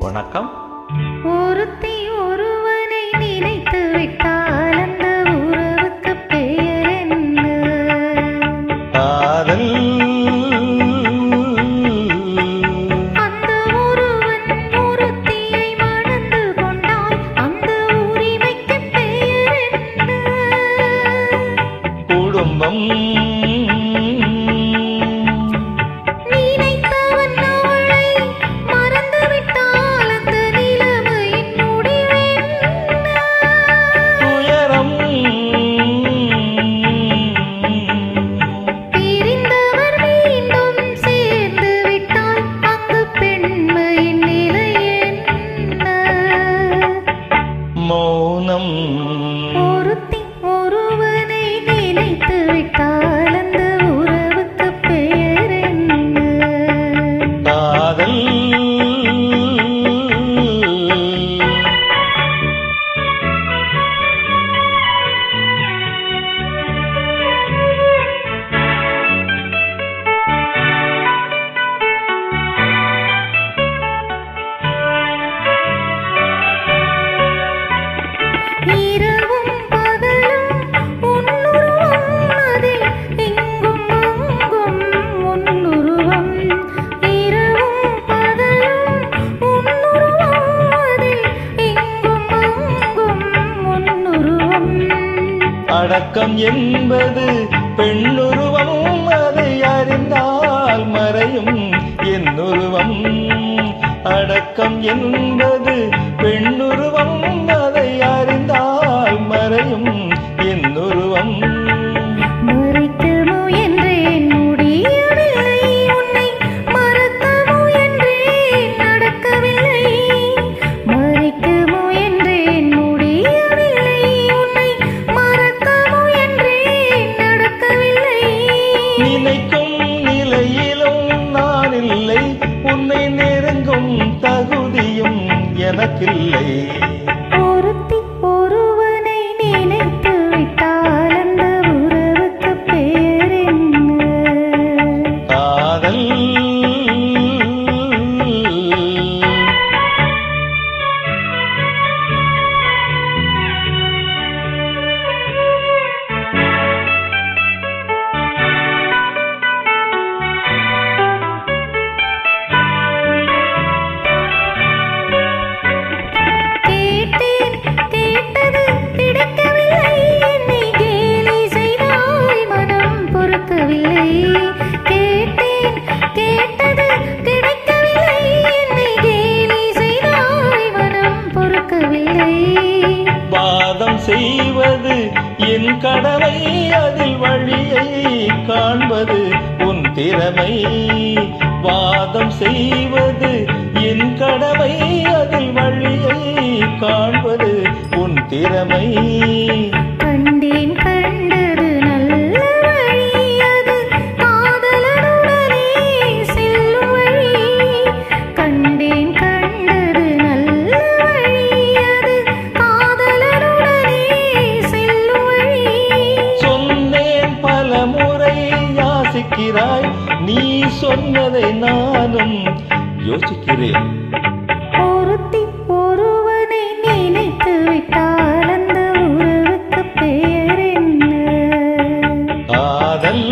வணக்கம். ஒருத்தி ஒருவனை நினைத்து விட்டால் அந்த உறவுக்கு பெயர் என்ன? காதல். அந்த ஒருவன் ஒருத்தியை மணந்து கொண்டால் வணக்கம் என்பது பெண்ணுருவம் அதை அறிந்தால் மறையும் என்னுருவம். அடக்கம் என்பது பெண்ணுருவம் எனக்கில்லை. வாழ்வின் கடமை அதில் வழியை காண்பது உன் திறமை. வாதம் செய்வது என் கடமை அதில் வழியை காண்பது உன் திறமை. இருக்கிறாய் நீ சொன்னதை நானும் யோசிக்கிறேன். ஒருத்தி ஒருவனை நினைத்து விட்டால் அந்த உறவுக்கு பேர் என்ன? காதல்